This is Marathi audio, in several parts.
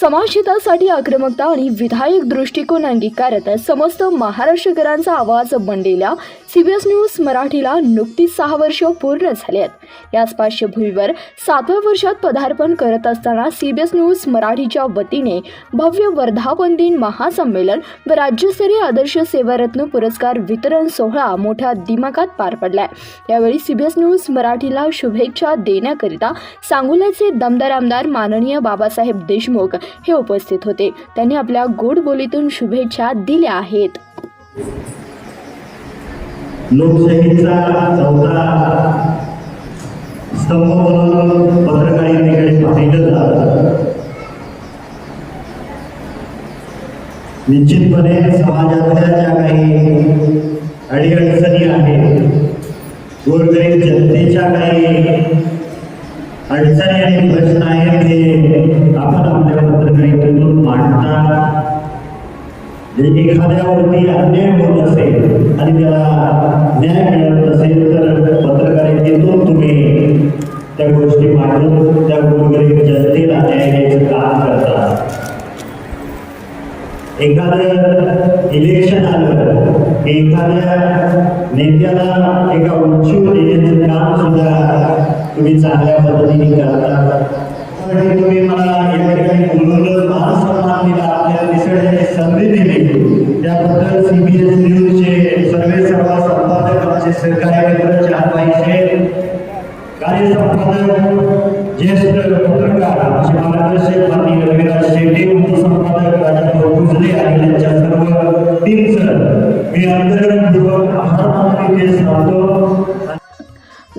समाजहितासाठी आक्रमकता आणि विधायक दृष्टिकोन अंगीकारत समस्त महाराष्ट्रकरांचा आवाज बनलेल्या सीबीएस न्यूज मराठीला नुकतीच सहा वर्ष पूर्ण झाली आहेत. याच पार्श्वभूमीवर सातव्या वर्षात पदार्पण करत असताना सीबीएस न्यूज मराठीच्या वतीने भव्य वर्धापन दिन महासंमेलन व राज्यस्तरीय आदर्श सेवारत्न पुरस्कार वितरण सोहळा मोठ्या दिमागात पार पडलाय. यावेळी सीबीएस न्यूज मराठीला शुभेच्छा देण्याकरिता सांगोल्याचे दमदार आमदार माननीय बाबासाहेब देशमुख हे उपस्थित होते. त्यांनी आपल्या गोड बोलीतून शुभेच्छा दिल्या आहेत. लोकशाहीचा चौथा स्तंभ म्हणून पत्रकारितेकडे पाहिलं जात. निश्चितपणे समाजातल्या ज्या काही अडीअडचणी आहेत गोरगरीब जनतेच्या काही अडचणी आणि प्रश्न आहेत ते आपण आपल्या पत्रकारितेतून मांडता एखाद्यावरती अन्याय होत असेल आणि त्याला न्याय मिळत असेल तर पत्रकारितेतून तुम्ही त्या गोष्टी मांडून त्या गोरगरीब जनतेला न्याय द्यायचं काम करता. एखादं इलेक्शन आलं की एखाद्या नेत्याला एका उंचीवर नेण्याचं काम सुद्धा तुम्ही चांगल्या पद्धतीने करता. आणि तुम्ही मला या ठिकाणी बोलवलं. मान दिला आपल्या निसर्गाने संधी दिली. त्याबद्दल सीबीएस न्यूजचे सर्वे सर्व संपादक आमचे सहकारी मित्र चारवाईचे कार्य संपादक ज्येष्ठ पत्रकार आमचे मार्गदर्शक माननीय रविराज शेट्टी उपसंपादक राजाभाऊ भुजले आणि त्यांच्या सर्व टीमचं मी अंतर्गतपूर्वक आभार मानतो सांगतो.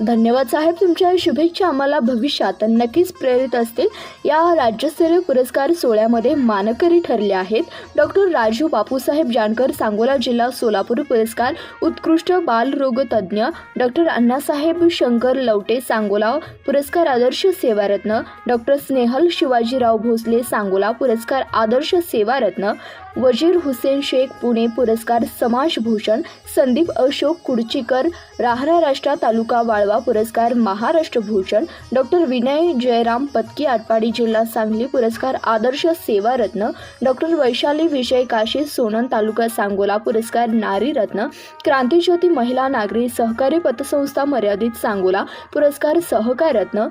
धन्यवाद साहेब तुमच्या शुभेच्छा आम्हाला भविष्यात नक्कीच प्रेरित असतील. या राज्यस्तरीय पुरस्कार सोहळ्यामध्ये मानकरी ठरले आहेत. डॉक्टर राजू बापूसाहेब जानकर सांगोला जिल्हा सोलापूर पुरस्कार उत्कृष्ट बालरोगतज्ञ डॉक्टर अण्णासाहेब शंकर लवटे सांगोला पुरस्कार आदर्श सेवारत्न डॉक्टर स्नेहल शिवाजीराव भोसले सांगोला पुरस्कार आदर्श सेवारत्न वजीर हुसेन शेख पुणे पुरस्कार समाजभूषण संदीप अशोक कुडचीकर राहरा राष्ट्रा तालुका वाळवा पुरस्कार महाराष्ट्र भूषण डॉक्टर विनय जयराम पत्की आटपाडी जिल्हा सांगली पुरस्कार आदर्श सेवारत्न डॉक्टर वैशाली विजय काशी सोनन तालुका सांगोला पुरस्कार नारी रत्न क्रांतीज्योती महिला नागरी सहकारी पतसंस्था मर्यादित सांगोला पुरस्कार सहकार रत्न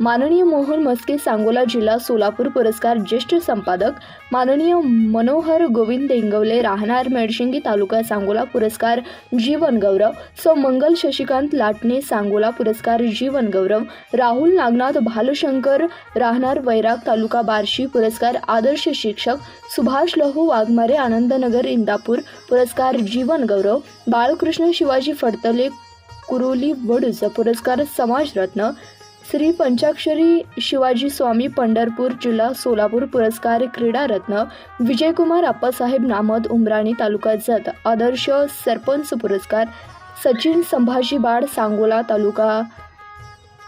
माननीय मोहन मस्के सांगोला जिल्हा सोलापूर पुरस्कार ज्येष्ठ संपादक माननीय मनोहर गोविंद इंगवले राहणार मेडशिंगी तालुका सांगोला पुरस्कार जीवन गौरव सौ मंगल शशिकांत लाटणे सांगोला पुरस्कार जीवन गौरव राहुल नागनाथ भालशंकर राहणार वैराग तालुका बार्शी पुरस्कार आदर्श शिक्षक सुभाष लहू वाघमारे आनंदनगर इंदापूर पुरस्कार जीवन गौरव बाळकृष्ण शिवाजी फडतले कुरोली वडूज पुरस्कार समाजरत्न श्री पंचाक्षरी शिवाजी स्वामी पंढरपूर जिल्हा सोलापूर पुरस्कार क्रीडारत्न विजयकुमार आप्पासाहेब नामद उमराणी तालुका जत आदर्श सरपंच पुरस्कार सचिन संभाजी बाड सांगोला तालुका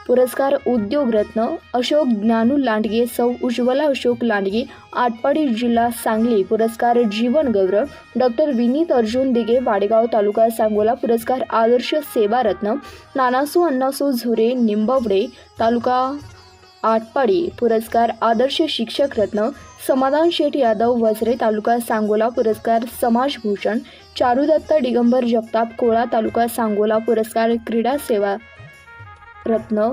पुरस्कार उद्योग रत्न अशोक ज्ञानू लांडगे सौ उज्ज्वला अशोक लांडगे आटपाडी जिल्हा सांगली. पुरस्कार जीवन गौरव डॉक्टर विनीत अर्जुन दिगे वाडेगाव तालुका सांगोला. पुरस्कार आदर्श सेवारत्न नानासू अण्णासू झुरे निंबवडे तालुका आटपाडी. पुरस्कार आदर्श शिक्षक रत्न समाधान शेठ यादव वसरे तालुका सांगोला. पुरस्कार समाजभूषण चारुदत्त दिगंबर जगताप कोळा तालुका सांगोला. पुरस्कार क्रीडा सेवा रत्न.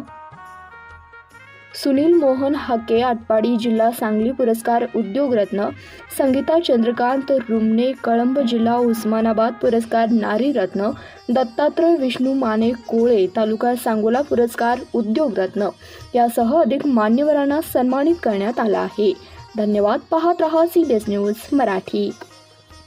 सुनील मोहन हाके आटपाडी जिल्हा सांगली पुरस्कार उद्योग रत्न. संगीता चंद्रकांत रुमने कळंब जिल्हा उस्मानाबाद पुरस्कार नारी रत्न. दत्तात्रय विष्णू माने कोळे तालुका सांगोला पुरस्कार उद्योग रत्न. यासह अधिक मान्यवरांना सन्मानित करण्यात आला आहे. धन्यवाद. पाहत रहा सी न्यूज मराठी.